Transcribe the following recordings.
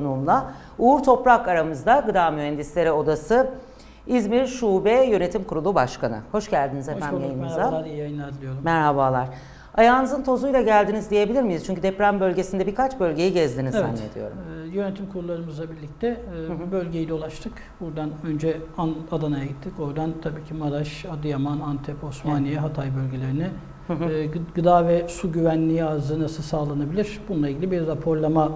konuğumla. Uğur Toprak aramızda Gıda Mühendisleri Odası İzmir Şube Yönetim Kurulu Başkanı. Hoş geldiniz Hoş efendim bulduk. yayınımıza. Merhabalar, iyi yayınlar diliyorum. Merhabalar. Ayağınızın tozuyla geldiniz diyebilir miyiz? Çünkü deprem bölgesinde birkaç bölgeyi gezdiniz Evet, zannediyorum. e, yönetim kurullarımızla birlikte e, bölgeyi dolaştık. Buradan önce An- Adana'ya gittik. Oradan tabii ki Maraş, Adıyaman, Antep, Osmaniye, Hatay bölgelerine e, gı- gıda ve su güvenliği arzı nasıl sağlanabilir? Bununla ilgili bir raporlama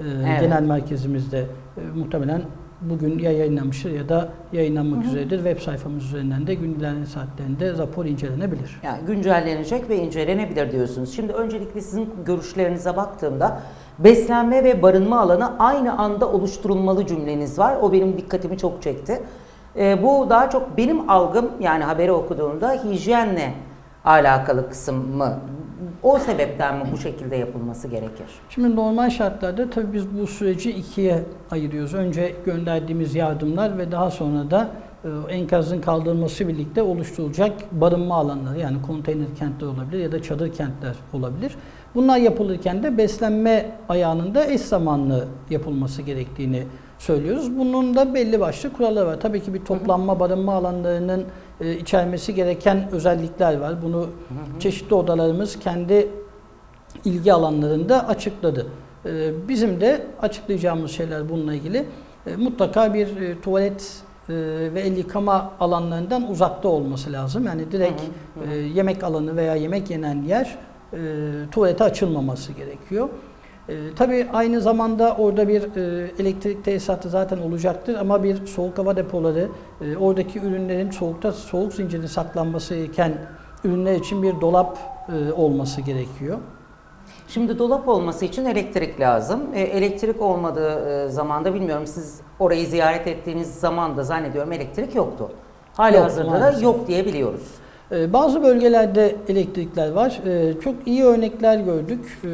Evet. genel merkezimizde e, muhtemelen bugün ya yayınlanmıştır ya da yayınlanmak üzeredir. Web sayfamız üzerinden de gün ilerleyen saatlerinde rapor incelenebilir. Yani güncellenecek ve incelenebilir diyorsunuz. Şimdi öncelikle sizin görüşlerinize baktığımda beslenme ve barınma alanı aynı anda oluşturulmalı cümleniz var. O benim dikkatimi çok çekti. Ee, bu daha çok benim algım yani haberi okuduğumda hijyenle alakalı kısım mı? O sebepten mi bu şekilde yapılması gerekir? Şimdi normal şartlarda tabii biz bu süreci ikiye ayırıyoruz. Önce gönderdiğimiz yardımlar ve daha sonra da e, enkazın kaldırılması birlikte oluşturulacak barınma alanları yani konteyner kentler olabilir ya da çadır kentler olabilir. Bunlar yapılırken de beslenme ayağının da eş zamanlı yapılması gerektiğini söylüyoruz. Bunun da belli başlı kuralları var. Tabii ki bir toplanma barınma alanlarının e, içermesi gereken özellikler var. Bunu çeşitli odalarımız kendi ilgi alanlarında açıkladı. Ee, Bizim de açıklayacağımız şeyler bununla ilgili e, mutlaka bir e, tuvalet e, ve el yıkama alanlarından uzakta olması lazım. Yani direkt e, yemek alanı veya yemek yenen yer e, tuvalete açılmaması gerekiyor. E, tabii aynı zamanda orada bir e, elektrik tesisatı zaten olacaktır ama bir soğuk hava depoları, e, oradaki ürünlerin soğukta soğuk zincirde saklanması gereken ürünler için bir dolap e, olması gerekiyor. Şimdi dolap olması için elektrik lazım. E, elektrik olmadığı e, zamanda bilmiyorum siz orayı ziyaret ettiğiniz zaman da zannediyorum elektrik yoktu. Hali Yok, hazırda da yok diye biliyoruz. Ee, Bazı bölgelerde elektrikler var. Ee, Çok iyi örnekler gördük. Ee,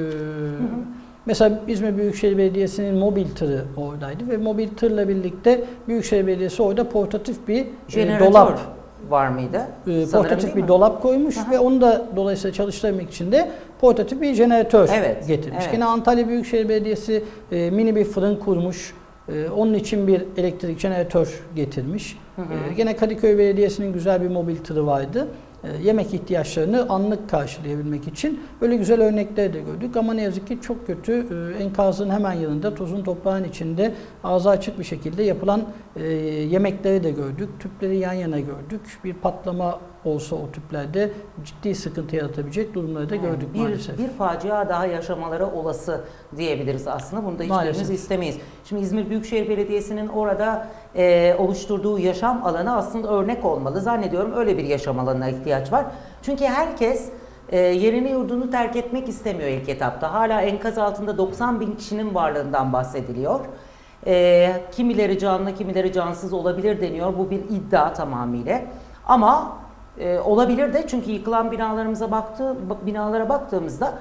Mesela İzmir Büyükşehir Belediyesi'nin mobil tırı oradaydı ve mobil tırla birlikte Büyükşehir Belediyesi orada portatif bir e, Jeneratör dolap, var mıydı? e, portatif bir dolap koymuş Aha. ve onu da dolayısıyla çalıştırmak için de portatif bir jeneratör Evet, getirmiş. evet. Yine Antalya Büyükşehir Belediyesi e, mini bir fırın kurmuş. E, onun için bir elektrik jeneratör getirmiş. Hı hı. E, gene Kadıköy Belediyesi'nin güzel bir mobil tırı vardı. E, yemek ihtiyaçlarını anlık karşılayabilmek için böyle güzel örnekler de gördük. Ama ne yazık ki çok kötü e, enkazın hemen yanında tozun toprağın içinde ağzı açık bir şekilde yapılan e, yemekleri de gördük. Tüpleri yan yana gördük. Bir patlama olsa o tüplerde ciddi sıkıntı yaratabilecek durumları da gördük bir, maalesef. Bir facia daha yaşamaları olası diyebiliriz aslında. Bunu da hiçbirimiz istemeyiz. Şimdi İzmir Büyükşehir Belediyesi'nin orada e, oluşturduğu yaşam alanı aslında örnek olmalı. Zannediyorum öyle bir yaşam alanına ihtiyaç var. Çünkü herkes e, yerini yurdunu terk etmek istemiyor ilk etapta. Hala enkaz altında 90 bin kişinin varlığından bahsediliyor. E, kimileri canlı, kimileri cansız olabilir deniyor. Bu bir iddia tamamıyla. Ama e, olabilir de çünkü yıkılan binalarımıza baktı, bak- binalara baktığımızda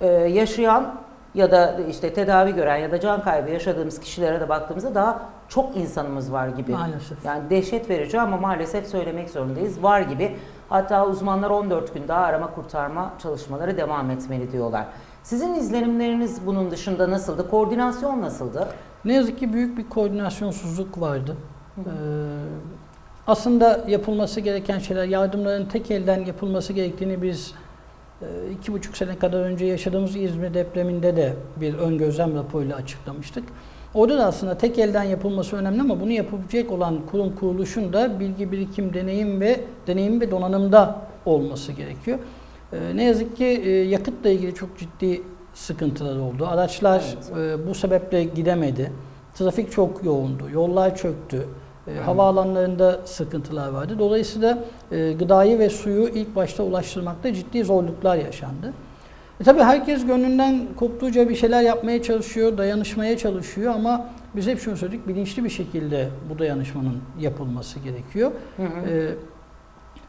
e, yaşayan ya da işte tedavi gören ya da can kaybı yaşadığımız kişilere de baktığımızda daha çok insanımız var gibi. Maalesef. Yani dehşet verici ama maalesef söylemek zorundayız. Var gibi. Hatta uzmanlar 14 gün daha arama kurtarma çalışmaları devam etmeli diyorlar. Sizin izlenimleriniz bunun dışında nasıldı? Koordinasyon nasıldı? Ne yazık ki büyük bir koordinasyonsuzluk vardı. Ee, aslında yapılması gereken şeyler, yardımların tek elden yapılması gerektiğini biz e, iki buçuk sene kadar önce yaşadığımız İzmir depreminde de bir ön gözlem raporuyla açıklamıştık. Orada da aslında tek elden yapılması önemli ama bunu yapabilecek olan kurum kuruluşun da bilgi birikim, deneyim ve deneyim ve donanımda olması gerekiyor. Ee, ne yazık ki e, yakıtla ilgili çok ciddi sıkıntılar oldu. Araçlar e, bu sebeple gidemedi. Trafik çok yoğundu. Yollar çöktü. E, havaalanlarında sıkıntılar vardı. Dolayısıyla e, gıdayı ve suyu ilk başta ulaştırmakta ciddi zorluklar yaşandı. E tabii herkes gönlünden koptuğuca bir şeyler yapmaya çalışıyor, dayanışmaya çalışıyor ama biz hep şunu söyledik, bilinçli bir şekilde bu dayanışmanın yapılması gerekiyor. E,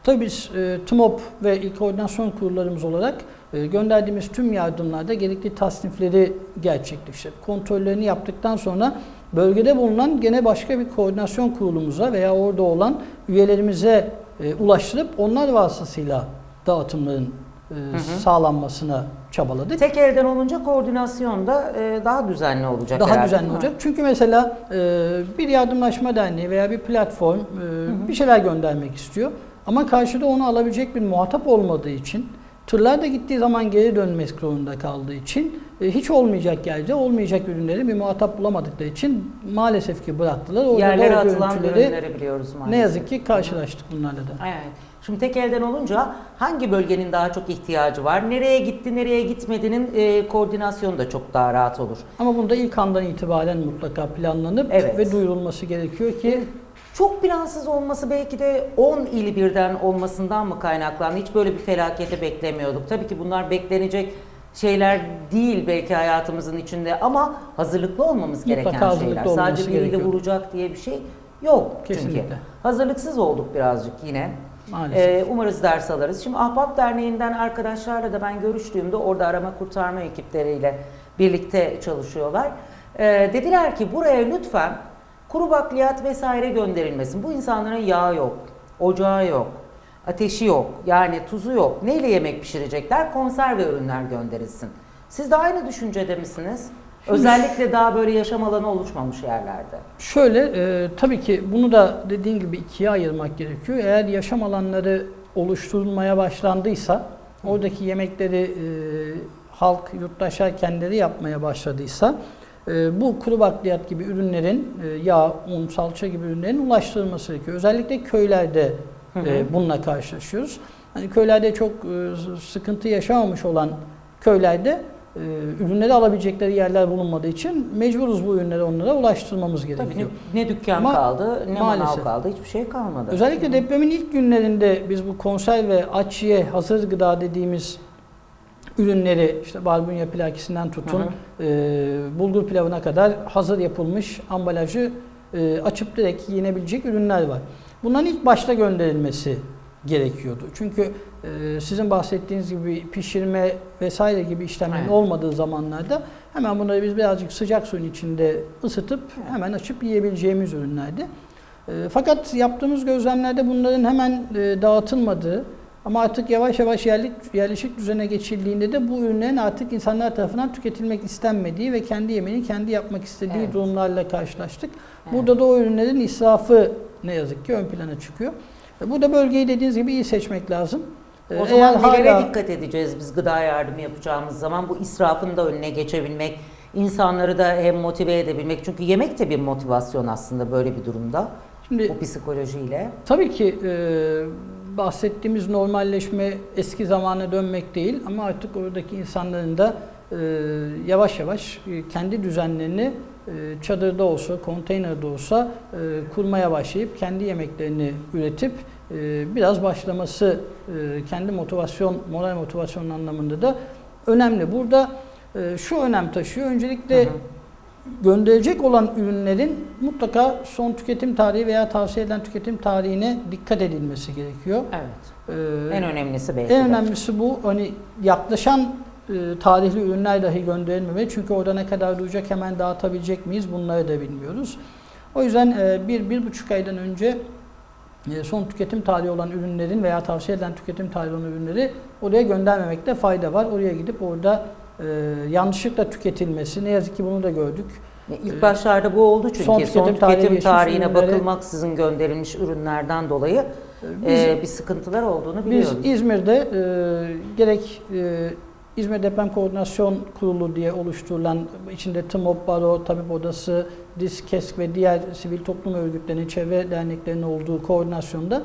tabii biz e, TMOP ve İl Koordinasyon Kurullarımız olarak e, gönderdiğimiz tüm yardımlarda gerekli tasnifleri gerçekleştirdik. Kontrollerini yaptıktan sonra bölgede bulunan gene başka bir koordinasyon kurulumuza veya orada olan üyelerimize e, ulaştırıp onlar vasıtasıyla dağıtımların e, sağlanmasına çabaladık. Tek elden olunca koordinasyon da e, daha düzenli olacak Daha herhalde, düzenli olacak. Çünkü mesela e, bir yardımlaşma derneği veya bir platform e, bir şeyler göndermek istiyor. Ama karşıda onu alabilecek bir muhatap olmadığı için tırlar da gittiği zaman geri dönmek zorunda kaldığı için e, hiç olmayacak yerde olmayacak ürünleri bir muhatap bulamadıkları için maalesef ki bıraktılar. Orada da Yerlere atılan ürünleri biliyoruz maalesef. ne yazık ki karşılaştık bunlarla da. Evet. Şimdi tek elden olunca hangi bölgenin daha çok ihtiyacı var? Nereye gitti, nereye gitmediğinin e, koordinasyonu da çok daha rahat olur. Ama bunda ilk andan itibaren mutlaka planlanıp Evet. ve duyurulması gerekiyor ki Çok plansız olması belki de 10 ili birden olmasından mı kaynaklandı? Hiç böyle bir felaketi beklemiyorduk. Tabii ki bunlar beklenecek şeyler değil belki hayatımızın içinde ama hazırlıklı olmamız Mutlaka gereken hazırlıklı şeyler. Sadece bir ili gerekiyor. vuracak diye bir şey yok çünkü. Kesinlikle. Hazırlıksız olduk birazcık yine. maalesef. Ee, umarız ders alırız. Şimdi Ahbap Derneği'nden arkadaşlarla da ben görüştüğümde orada arama kurtarma ekipleriyle birlikte çalışıyorlar. Ee, dediler ki buraya lütfen kuru bakliyat vesaire gönderilmesin. Bu insanların yağı yok, ocağı yok, ateşi yok, yani tuzu yok. Neyle yemek pişirecekler? Konserve ürünler gönderilsin. Siz de aynı düşüncede misiniz? Özellikle daha böyle yaşam alanı oluşmamış yerlerde. Şöyle, e, tabii ki bunu da dediğin gibi ikiye ayırmak gerekiyor. Eğer yaşam alanları oluşturulmaya başlandıysa, oradaki yemekleri e, halk, yurttaşlar kendileri yapmaya başladıysa, e, bu kuru bakliyat gibi ürünlerin, e, yağ, un, salça gibi ürünlerin ulaştırılması gerekiyor. Özellikle köylerde e, bununla karşılaşıyoruz. Hani köylerde çok e, sıkıntı yaşamamış olan köylerde e, ürünleri alabilecekleri yerler bulunmadığı için mecburuz bu ürünleri onlara ulaştırmamız Tabii gerekiyor. ne, ne dükkan Ama kaldı, ne maalesef. kaldı, hiçbir şey kalmadı. Özellikle depremin ilk günlerinde biz bu konserve, aç ye, hazır gıda dediğimiz ürünleri işte barbunya plakisinden tutun, Hı e, bulgur pilavına kadar hazır yapılmış ambalajı e, açıp direkt yiyebilecek ürünler var. Bunların ilk başta gönderilmesi gerekiyordu. Çünkü e, sizin bahsettiğiniz gibi pişirme vesaire gibi işlemlerin Evet. olmadığı zamanlarda hemen bunları biz birazcık sıcak suyun içinde ısıtıp hemen açıp yiyebileceğimiz ürünlerdi. E, Fakat yaptığımız gözlemlerde bunların hemen e, dağıtılmadığı ama artık yavaş yavaş yerlik, yerleşik düzene geçildiğinde de bu ürünlerin artık insanlar tarafından tüketilmek istenmediği ve kendi yemeğini kendi yapmak istediği Evet. durumlarla karşılaştık. Evet. Burada da o ürünlerin israfı ne yazık ki ön plana çıkıyor. E, Burada bölgeyi dediğiniz gibi iyi seçmek lazım. E, O zaman nelere hala- dikkat edeceğiz biz gıda yardımı yapacağımız zaman bu israfın da önüne geçebilmek, insanları da hem motive edebilmek. Çünkü yemek de bir motivasyon aslında böyle bir durumda. Şimdi Bu psikolojiyle. Tabii ki e, bahsettiğimiz normalleşme eski zamana dönmek değil ama artık oradaki insanların da e, yavaş yavaş e, kendi düzenlerini e, çadırda olsa, konteynerde olsa e, kurmaya başlayıp kendi yemeklerini üretip e, biraz başlaması e, kendi motivasyon, moral motivasyon anlamında da önemli. Burada e, şu önem taşıyor. Öncelikle Hı hı. Gönderecek olan ürünlerin mutlaka son tüketim tarihi veya tavsiye edilen tüketim tarihine dikkat edilmesi gerekiyor. Evet. Ee, En önemlisi belki en de. önemlisi bu. Hani yaklaşan e, tarihli ürünler dahi gönderilmemeli. Çünkü orada ne kadar duyacak hemen dağıtabilecek miyiz bunları da bilmiyoruz. O yüzden e, bir, bir buçuk aydan önce e, son tüketim tarihi olan ürünlerin veya tavsiye edilen tüketim tarihi olan ürünleri oraya göndermemekte fayda var. Oraya gidip orada e, yanlışlıkla tüketilmesi. Ne yazık ki bunu da gördük. İlk Ee, başlarda bu oldu çünkü son son tüketim tüketim, tarihi tarihine ürünlere- bakılmaksızın gönderilmiş ürünlerden dolayı E, biz- e, bir sıkıntılar olduğunu Biz biliyoruz. İzmir'de e, gerek e, İzmir Deprem Koordinasyon Kurulu diye oluşturulan içinde TMOB, Baro, Tabip Odası, DİSK, KESK ve diğer sivil toplum örgütlerinin, çevre derneklerinin olduğu koordinasyonda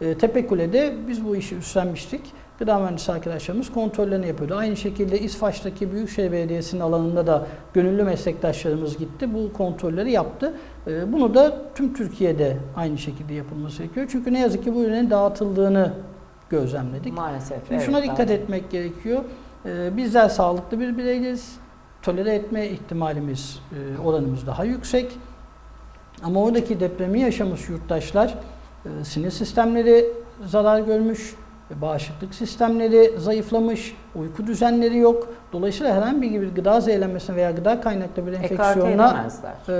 e, Tepekule'de biz bu işi üstlenmiştik. Gıda mühendisi arkadaşlarımız kontrollerini yapıyordu. Aynı şekilde İsfaç'taki Büyükşehir Belediyesi'nin alanında da gönüllü meslektaşlarımız gitti. Bu kontrolleri yaptı. E, Bunu da tüm Türkiye'de aynı şekilde yapılması gerekiyor. Çünkü ne yazık ki bu ürünlerin dağıtıldığını gözlemledik. Maalesef. Şimdi evet, şuna dikkat lazım. etmek gerekiyor. Ee, bizler sağlıklı bir bireyiz. Tolere etme ihtimalimiz, e, oranımız daha yüksek. Ama oradaki depremi yaşamış yurttaşlar e, sinir sistemleri zarar görmüş, bağışıklık sistemleri zayıflamış, uyku düzenleri yok. Dolayısıyla herhangi bir gıda zehirlenmesine veya gıda kaynaklı bir Ekarte enfeksiyona e,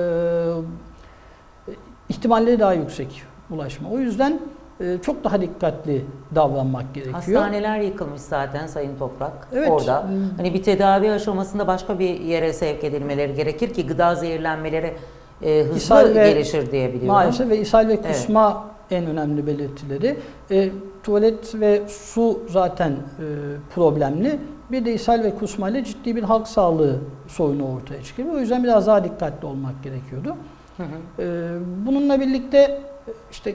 ihtimalleri daha yüksek ulaşma. O yüzden e, çok daha dikkatli davranmak gerekiyor. Hastaneler yıkılmış zaten Sayın Toprak Evet. orada. Hani bir tedavi aşamasında başka bir yere sevk edilmeleri gerekir ki gıda zehirlenmeleri e, hızlı İshal ve- gelişir diye biliyorum. Maalesef ve ishal ve kusma en önemli belirtileri. E, tuvalet ve su zaten e, problemli. Bir de ishal ve kusma ile ciddi bir halk sağlığı sorunu ortaya çıkıyor. O yüzden biraz daha dikkatli olmak gerekiyordu. Hı hı. E, bununla birlikte e, işte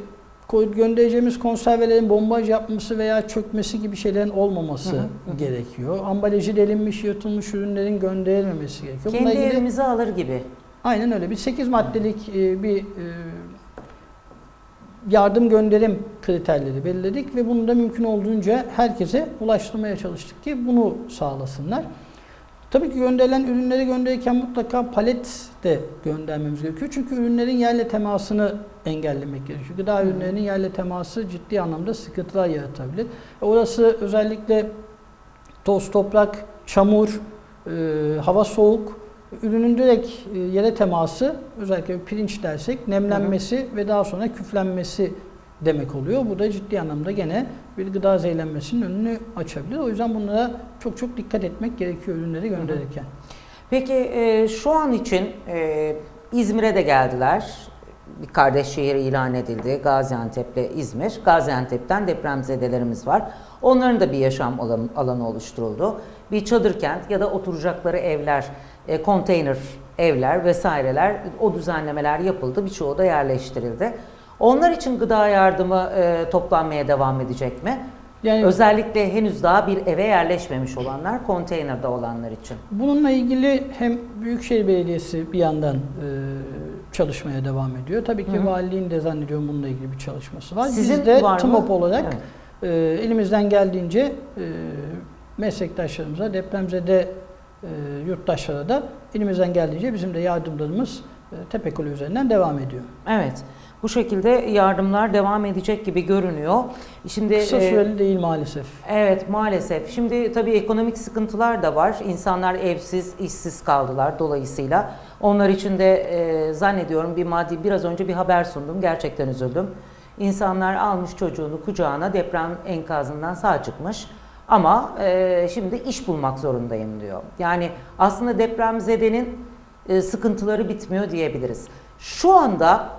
göndereceğimiz konservelerin bombaj yapması veya çökmesi gibi şeylerin olmaması Hı hı, gerekiyor. Ambalajı delinmiş, yırtılmış ürünlerin gönderilmemesi gerekiyor. Kendi ilgili- evimize alır gibi. Aynen öyle. Bir 8 maddelik e, bir e, yardım gönderim kriterleri belirledik ve bunu da mümkün olduğunca herkese ulaştırmaya çalıştık ki bunu sağlasınlar. Tabii ki gönderilen ürünleri gönderirken mutlaka palet de göndermemiz gerekiyor. Çünkü ürünlerin yerle temasını engellemek gerekiyor. Gıda hı. ürünlerinin yerle teması ciddi anlamda sıkıntılar yaratabilir. E, Orası özellikle toz, toprak, çamur, e, hava soğuk, ürünün direkt e, yere teması, özellikle pirinç dersek nemlenmesi ve daha sonra küflenmesi demek oluyor. Bu da ciddi anlamda gene bir gıda zehirlenmesinin önünü açabilir. O yüzden bunlara çok çok dikkat etmek gerekiyor ürünleri gönderirken. Peki e, şu an için e, İzmir'e de geldiler. Bir kardeş şehir ilan edildi. Gaziantep'le İzmir. Gaziantep'ten depremzedelerimiz var. Onların da bir yaşam alanı oluşturuldu. Bir çadır kent ya da oturacakları evler, e, konteyner evler vesaireler o düzenlemeler yapıldı. Birçoğu da yerleştirildi. Onlar için gıda yardımı e, toplanmaya devam edecek mi? Yani Özellikle henüz daha bir eve yerleşmemiş olanlar, konteynerde olanlar için. Bununla ilgili hem Büyükşehir Belediyesi bir yandan e, çalışmaya devam ediyor. Tabii ki Hı hı. valiliğin de zannediyorum bununla ilgili bir çalışması var. Sizin Biz de var mı? TMOP olarak Evet. e, elimizden geldiğince e, meslektaşlarımıza, depremzede yurttaşlara da elimizden geldiğince bizim de yardımlarımız e, Tepekulu üzerinden devam ediyor. Evet. Bu şekilde yardımlar devam edecek gibi görünüyor. Şimdi Kısa e, süreli değil maalesef. Evet maalesef. Şimdi tabii ekonomik sıkıntılar da var. İnsanlar evsiz, işsiz kaldılar dolayısıyla. Onlar için de e, zannediyorum bir maddi biraz önce bir haber sundum. Gerçekten üzüldüm. İnsanlar almış çocuğunu kucağına deprem enkazından sağ çıkmış. Ama e, şimdi iş bulmak zorundayım diyor. Yani aslında depremzedenin e, sıkıntıları bitmiyor diyebiliriz. Şu anda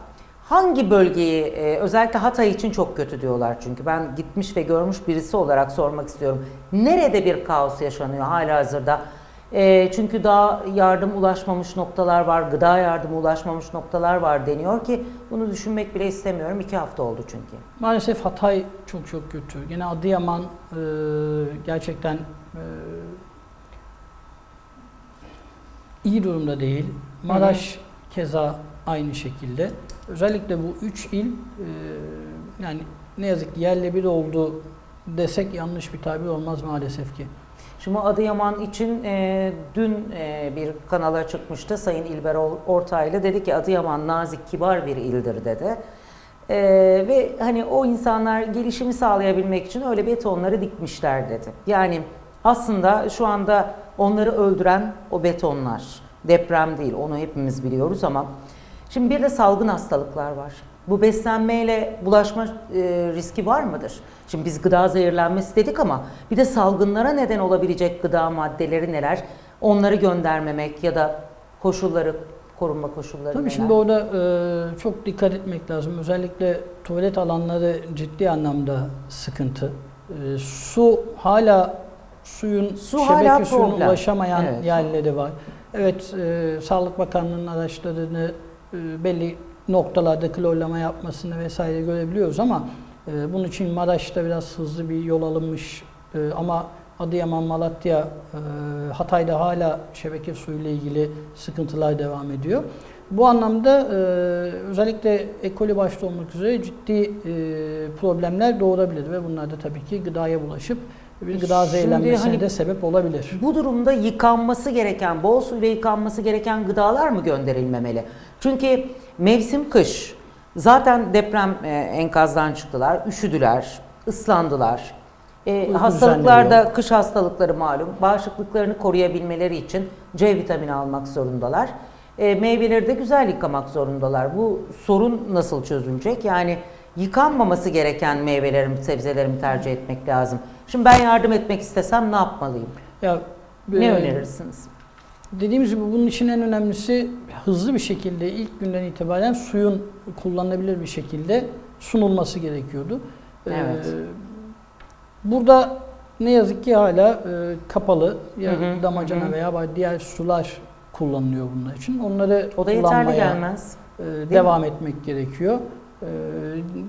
Hangi bölgeyi e, özellikle Hatay için çok kötü diyorlar çünkü ben gitmiş ve görmüş birisi olarak sormak istiyorum. Nerede bir kaos yaşanıyor hala hazırda? E, çünkü daha yardım ulaşmamış noktalar var, gıda yardımı ulaşmamış noktalar var deniyor ki bunu düşünmek bile istemiyorum. İki hafta oldu çünkü. Maalesef Hatay çok çok kötü. Yine Adıyaman e, gerçekten e, iyi durumda değil. Maraş keza aynı şekilde. Özellikle bu üç il e, yani ne yazık ki yerle bir oldu desek yanlış bir tabir olmaz maalesef ki. Şimdi Adıyaman için e, dün e, bir kanala çıkmıştı Sayın İlber Or- Ortaylı dedi ki Adıyaman nazik kibar bir ildir dedi. E, ve hani o insanlar gelişimi sağlayabilmek için öyle betonları dikmişler dedi. Yani aslında şu anda onları öldüren o betonlar deprem değil onu hepimiz biliyoruz ama şimdi bir de salgın hastalıklar var. Bu beslenmeyle bulaşma e, riski var mıdır? Şimdi biz gıda zehirlenmesi dedik ama bir de salgınlara neden olabilecek gıda maddeleri neler? Onları göndermemek ya da koşulları, korunma koşulları Tabii neler? şimdi orada e, çok dikkat etmek lazım. Özellikle tuvalet alanları ciddi anlamda sıkıntı. E, su hala suyun Su şebeke hala suyuna problem. ulaşamayan Evet. yerleri var. Evet, e, Sağlık Bakanlığı'nın araçlarını e, belli noktalarda klorlama yapmasını vesaire görebiliyoruz ama e, bunun için Maraş'ta biraz hızlı bir yol alınmış e, ama Adıyaman, Malatya, e, Hatay'da hala şebeke suyuyla ilgili sıkıntılar devam ediyor. Bu anlamda e, özellikle ekoli başta olmak üzere ciddi e, problemler doğurabilir ve bunlar da tabii ki gıdaya bulaşıp bir gıda zehirlenmesine hani de sebep olabilir. Bu durumda yıkanması gereken, bol suyla yıkanması gereken gıdalar mı gönderilmemeli? Çünkü mevsim kış. Zaten deprem e, enkazdan çıktılar, üşüdüler, ıslandılar. E, Uyku hastalıklar da düzenleri kış hastalıkları malum. Bağışıklıklarını koruyabilmeleri için C vitamini almak zorundalar. E, meyveleri de güzel yıkamak zorundalar. Bu sorun nasıl çözülecek? Yani yıkanmaması gereken meyvelerimi, sebzelerimi tercih etmek lazım. Şimdi ben yardım etmek istesem ne yapmalıyım? Ya Ne e, önerirsiniz? Dediğimiz gibi bunun için en önemlisi hızlı bir şekilde ilk günden itibaren suyun kullanılabilir bir şekilde sunulması gerekiyordu. Ee, Evet. burada ne yazık ki hala e, kapalı ya Hı hı, damacana hı veya diğer sular kullanılıyor bunlar için. Onları O da yeterli gelmez. e, devam etmek gerekiyor. E,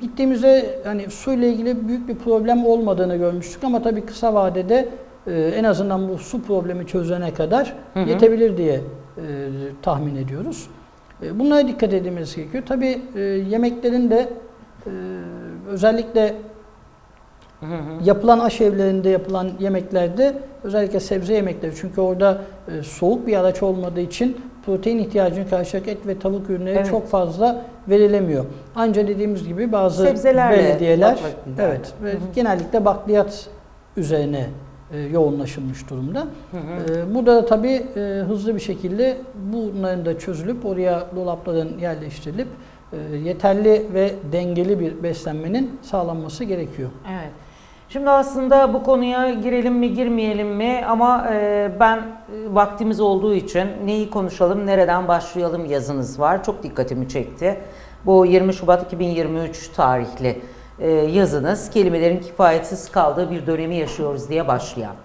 gittiğimizde hani suyla ilgili büyük bir problem olmadığını görmüştük ama tabii kısa vadede e, en azından bu su problemi çözene kadar Hı hı. yetebilir diye e, tahmin ediyoruz. E, bunlara dikkat edilmesi gerekiyor. Tabii e, yemeklerin de e, özellikle Hı hı. yapılan aşevlerinde yapılan yemeklerde özellikle sebze yemekleri çünkü orada e, soğuk bir araç olmadığı için protein ihtiyacını karşılayacak et ve tavuk ürünleri Evet. çok fazla verilemiyor. Ancak dediğimiz gibi bazı Sebzelerle belediyeler evet ve Hı hı. genellikle bakliyat üzerine e, yoğunlaşılmış durumda. Hı hı. E, burada da tabii e, hızlı bir şekilde bunların da çözülüp oraya dolapların yerleştirilip e, yeterli ve dengeli bir beslenmenin sağlanması gerekiyor. Evet. Şimdi aslında bu konuya girelim mi girmeyelim mi ama e, ben e, vaktimiz olduğu için neyi konuşalım, nereden başlayalım yazınız var. Çok dikkatimi çekti. Bu 20 Şubat 2023 tarihli e, yazınız kelimelerin kifayetsiz kaldığı bir dönemi yaşıyoruz diye başlayan.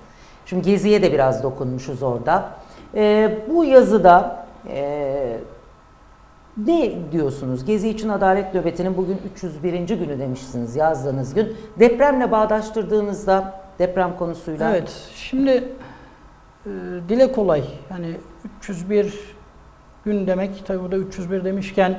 Şimdi Gezi'ye de biraz dokunmuşuz orada. E, bu yazıda e, ne diyorsunuz? Gezi için Adalet Nöbeti'nin bugün 301. günü demişsiniz yazdığınız gün. Depremle bağdaştırdığınızda deprem konusuyla Evet, şimdi e, dile kolay. Hani 301 gün demek, tabii burada 301 demişken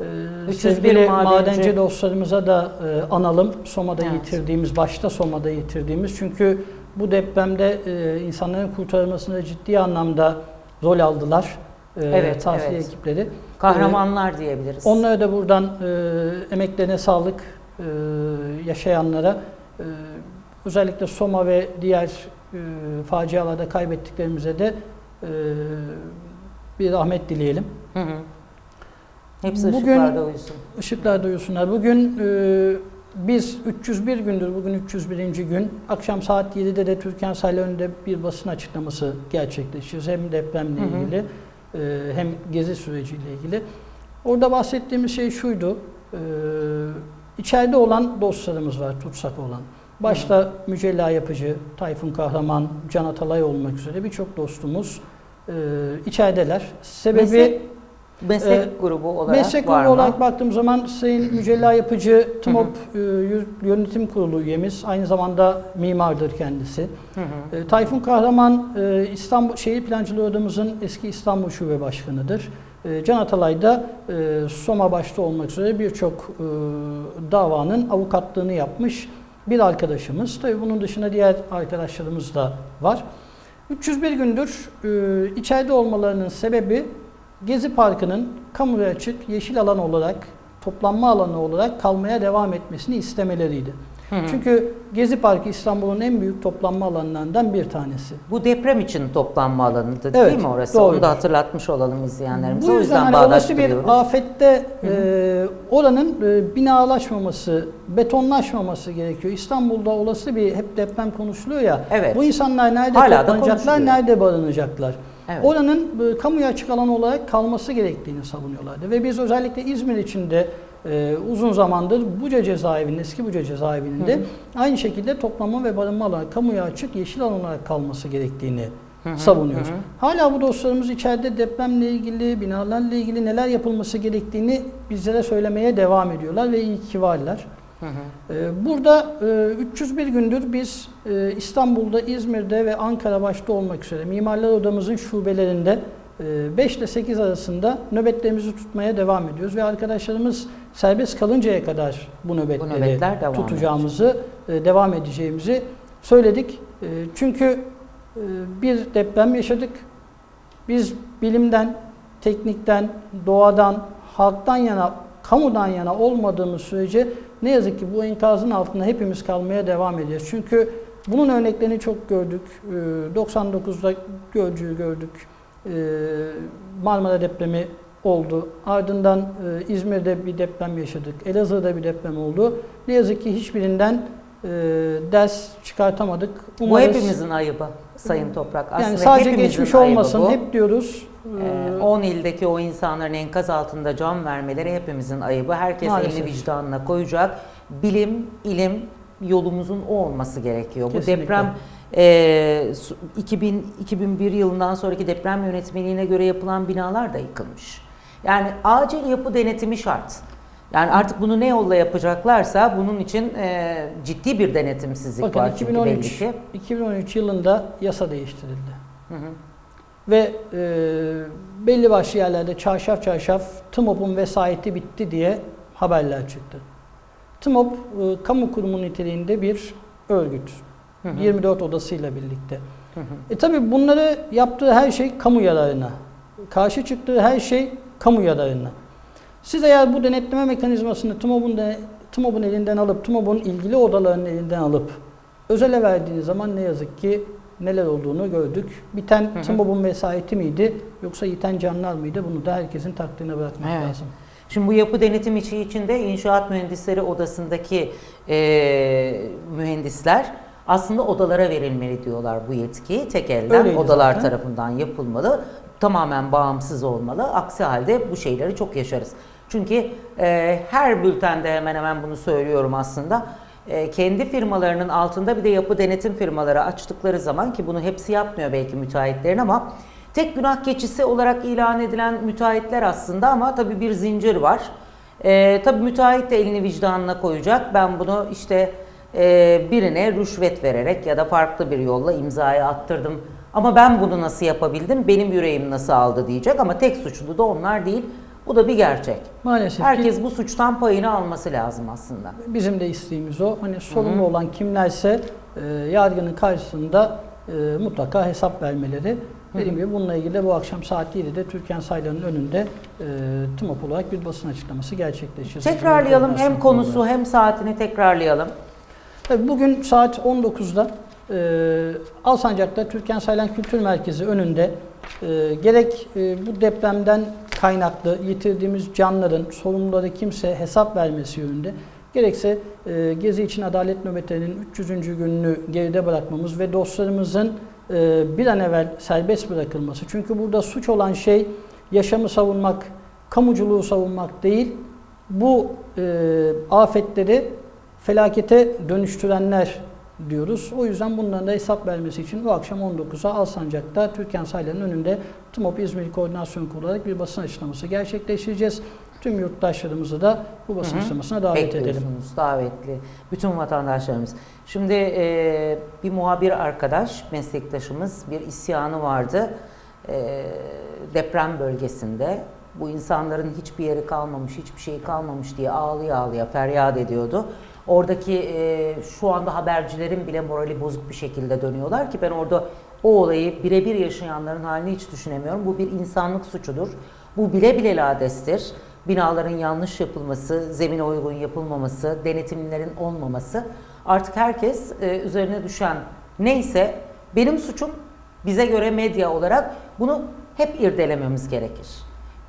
e, 301 sevgili madenci- madenci dostlarımıza da e, analım. Soma'da Evet. yitirdiğimiz, başta Soma'da yitirdiğimiz. Çünkü bu depremde e, insanların kurtarılmasında ciddi anlamda rol aldılar. E, Evet, tahliye evet. ekipleri. Kahramanlar diyebiliriz. Onlara da buradan e, emeklerine sağlık e, yaşayanlara e, özellikle Soma ve diğer e, facialarda kaybettiklerimize de e, bir rahmet dileyelim. Hı hı. Hepsi Bugün- ışıklarda uyusun. Işıklar duyusunlar. Bugün e, biz 301 gündür, bugün 301. gün. Akşam saat 7'de de Türkan Saylı önünde bir basın açıklaması gerçekleşiyor. Hem depremle Hı hı. ilgili hem gezi süreciyle ilgili. Orada bahsettiğimiz şey şuydu. E, içeride olan dostlarımız var, tutsak olan. Başta Mücella Yapıcı, Tayfun Kahraman, Can Atalay olmak üzere birçok dostumuz e, içerideler. Sebebi Meslek, meslek e, grubu olarak Meslek var grubu mı? olarak baktığım zaman Sayın Mücella Yapıcı TMOP e, Yönetim Kurulu üyemiz. Aynı zamanda mimardır kendisi. Hı hı. E, Tayfun Kahraman e, İstanbul Şehir Plancılığı Odamızın eski İstanbul Şube Başkanı'dır. E, Can Atalay da e, Soma başta olmak üzere birçok e, davanın avukatlığını yapmış bir arkadaşımız. Tabii bunun dışında diğer arkadaşlarımız da var. 301 gündür e, içeride olmalarının sebebi Gezi Parkı'nın kamuya açık yeşil alan olarak, toplanma alanı olarak kalmaya devam etmesini istemeleriydi. Hı hı. Çünkü Gezi Parkı İstanbul'un en büyük toplanma alanlarından bir tanesi. Bu deprem için toplanma alanıydı değil Evet, mi orası? doğrudur. Onu da hatırlatmış olalım izleyenlerimize. Bu o yüzden yüzden hani olası bir afette e, oranın e, binalaşmaması, betonlaşmaması gerekiyor. İstanbul'da olası bir hep deprem konuşuluyor ya. Evet. Bu insanlar nerede Hala toplanacaklar, nerede barınacaklar? Evet. Oranın e, kamuya açık alan olarak kalması gerektiğini savunuyorlardı. Ve biz özellikle İzmir içinde e, uzun zamandır Buca cezaevinin, eski Buca cezaevinde Hı aynı şekilde toplama ve barınma alanı kamuya açık yeşil alan olarak kalması gerektiğini Hı hı, savunuyoruz. hı hı. Hala bu dostlarımız içeride depremle ilgili, binalarla ilgili neler yapılması gerektiğini bizlere söylemeye devam ediyorlar ve iyi ki varlar. Hı hı. Ee, Burada e, 301 gündür biz e, İstanbul'da, İzmir'de ve Ankara başta olmak üzere Mimarlar Odamızın şubelerinde 5 ile 8 arasında nöbetlerimizi tutmaya devam ediyoruz ve arkadaşlarımız serbest kalıncaya kadar bu nöbetleri nöbetler devam tutacağımızı, e, devam edeceğimizi söyledik. E, Çünkü e, bir deprem yaşadık. Biz bilimden, teknikten, doğadan, halktan yana, kamudan yana olmadığımız sürece ne yazık ki bu enkazın altında hepimiz kalmaya devam edeceğiz. Çünkü bunun örneklerini çok gördük. Ee, 99'da Gölcük'ü gördük. Ee, Marmara depremi oldu. Ardından e, İzmir'de bir deprem yaşadık. Elazığ'da bir deprem oldu. Ne yazık ki hiçbirinden e, ders çıkartamadık. Bu hepimizin ayıbı Sayın Toprak. Aslında yani sadece geçmiş olmasın bu. hep diyoruz. Ee, 10 ildeki o insanların enkaz altında can vermeleri hepimizin ayıbı. Herkes Maalesef. elini vicdanına koyacak. Bilim, ilim yolumuzun o olması gerekiyor. Kesinlikle. Bu deprem e, su- 2000 2001 yılından sonraki deprem yönetmeliğine göre yapılan binalar da yıkılmış. Yani acil yapı denetimi şart. Yani artık bunu ne yolla yapacaklarsa bunun için e, ciddi bir denetimsizlik Bakın var çünkü belli 2013 ki. 2013 yılında yasa değiştirildi. Hı hı. Ve e, belli başlı yerlerde çarşaf çarşaf TMOB'un vesayeti bitti diye haberler çıktı. TMOB e, kamu kurumu niteliğinde bir örgüt. Hı hı. 24 odasıyla birlikte. Hı hı. E tabi bunları yaptığı her şey kamu yararına. Karşı çıktığı her şey kamu yararına. Siz eğer bu denetleme mekanizmasını TMOB'un TMOB'un elinden alıp, TMOB'un ilgili odalarının elinden alıp özele verdiğiniz zaman ne yazık ki neler olduğunu gördük. Biten. TMOB'un vesayeti miydi yoksa yiten canlar mıydı? Bunu da herkesin takdirine bırakmak Evet. lazım. Şimdi bu yapı denetim işi içinde inşaat mühendisleri odasındaki e, mühendisler aslında odalara verilmeli diyorlar bu yetki. Tek elden Öyleydi odalar zaten. tarafından yapılmalı. Tamamen bağımsız olmalı. Aksi halde bu şeyleri çok yaşarız. Çünkü e, her bültende hemen hemen bunu söylüyorum aslında. E, kendi firmalarının altında bir de yapı denetim firmaları açtıkları zaman ki bunu hepsi yapmıyor belki müteahhitlerin ama tek günah keçisi olarak ilan edilen müteahhitler aslında ama tabii bir zincir var. E, tabii müteahhit de elini vicdanına koyacak. Ben bunu işte e, birine rüşvet vererek ya da farklı bir yolla imzayı attırdım. Ama ben bunu nasıl yapabildim? Benim yüreğim nasıl aldı diyecek ama tek suçlu da onlar değil. Bu da bir gerçek. Maalesef ki Herkes bu suçtan payını alması lazım aslında. bizim de isteğimiz o. Hani sorumlu olan kimlerse e, yargının karşısında e, mutlaka hesap vermeleri. Dediğim gibi bununla ilgili de bu akşam saat 7'de Türkan Saylan'ın önünde e, TMOP olarak bir basın açıklaması gerçekleşecek. Tekrarlayalım hem konusu kurulu. hem saatini tekrarlayalım. Tabii bugün saat 19'da e, Alsancak'ta Türkan Saylan Kültür Merkezi önünde e, gerek e, bu depremden kaynaklı yitirdiğimiz canların sorumluları kimse hesap vermesi yönünde gerekse e, Gezi için Adalet Nöbetlerinin 300. gününü geride bırakmamız ve dostlarımızın e, bir an evvel serbest bırakılması. Çünkü burada suç olan şey yaşamı savunmak, kamuculuğu savunmak değil, bu e, afetleri felakete dönüştürenler diyoruz. O yüzden bunların da hesap vermesi için bu akşam 19'a Alsancak'ta Türkan Saylan'ın önünde TMOP İzmir Koordinasyon Kurulu olarak bir basın açıklaması gerçekleştireceğiz. Tüm yurttaşlarımızı da bu basın açıklamasına davet edelim. Davetli. Bütün vatandaşlarımız. Şimdi e, bir muhabir arkadaş, meslektaşımız bir isyanı vardı. E, deprem bölgesinde. Bu insanların hiçbir yeri kalmamış, hiçbir şey kalmamış diye ağlaya ağlaya feryat ediyordu. Oradaki e, şu anda habercilerin bile morali bozuk bir şekilde dönüyorlar ki ben orada o olayı birebir yaşayanların halini hiç düşünemiyorum. Bu bir insanlık suçudur. Bu bile bile ladestir. Binaların yanlış yapılması, zemine uygun yapılmaması, denetimlerin olmaması. Artık herkes e, üzerine düşen neyse benim suçum bize göre medya olarak bunu hep irdelememiz gerekir.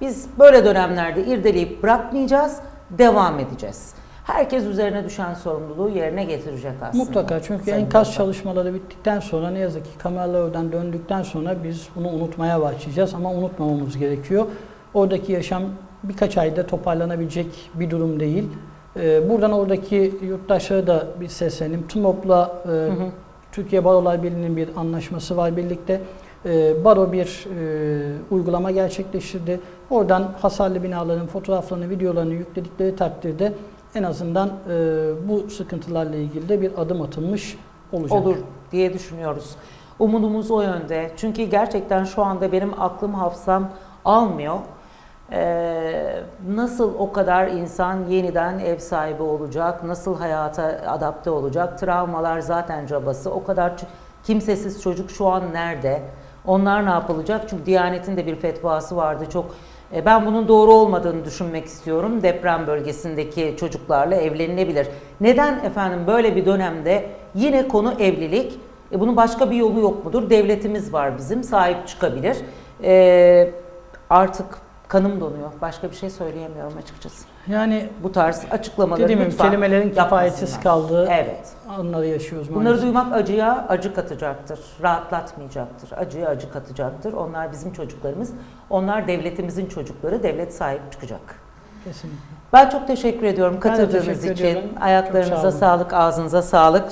Biz böyle dönemlerde irdeleyip bırakmayacağız, devam edeceğiz. Herkes üzerine düşen sorumluluğu yerine getirecek aslında. Mutlaka çünkü Sayın enkaz Bakan. çalışmaları bittikten sonra ne yazık ki kameralar oradan döndükten sonra biz bunu unutmaya başlayacağız ama unutmamamız gerekiyor. Oradaki yaşam birkaç ayda toparlanabilecek bir durum değil. Ee, buradan oradaki yurttaşlara da bir seslenelim. TMOP'la e, Hı hı. Türkiye Barolar Birliği'nin bir anlaşması var birlikte. E, Baro bir e, uygulama gerçekleştirdi. Oradan hasarlı binaların fotoğraflarını, videolarını yükledikleri takdirde en azından e, bu sıkıntılarla ilgili de bir adım atılmış olacak. olur diye düşünüyoruz. Umudumuz o yönde. Çünkü gerçekten şu anda benim aklım hafızam almıyor. Ee, nasıl o kadar insan yeniden ev sahibi olacak, nasıl hayata adapte olacak, travmalar zaten cabası, o kadar kimsesiz çocuk şu an nerede, onlar ne yapılacak? Çünkü Diyanet'in de bir fetvası vardı çok ben bunun doğru olmadığını düşünmek istiyorum. Deprem bölgesindeki çocuklarla evlenilebilir. Neden efendim böyle bir dönemde yine konu evlilik? E, bunun başka bir yolu yok mudur? Devletimiz var bizim, sahip çıkabilir. E, artık kanım donuyor. Başka bir şey söyleyemiyorum açıkçası. Yani Bu tarz açıklamaları dediğim lütfen kelimelerin kifayetsiz kaldığı Evet. anları yaşıyoruz Bunları maalesef. duymak acıya acı katacaktır. Rahatlatmayacaktır. Acıya acı katacaktır. Onlar bizim çocuklarımız. Onlar devletimizin çocukları. Devlet sahip çıkacak. Kesinlikle. Ben çok teşekkür ediyorum katıldığınız teşekkür için. ediyorum. Ayaklarınıza sağlık, ağzınıza sağlık.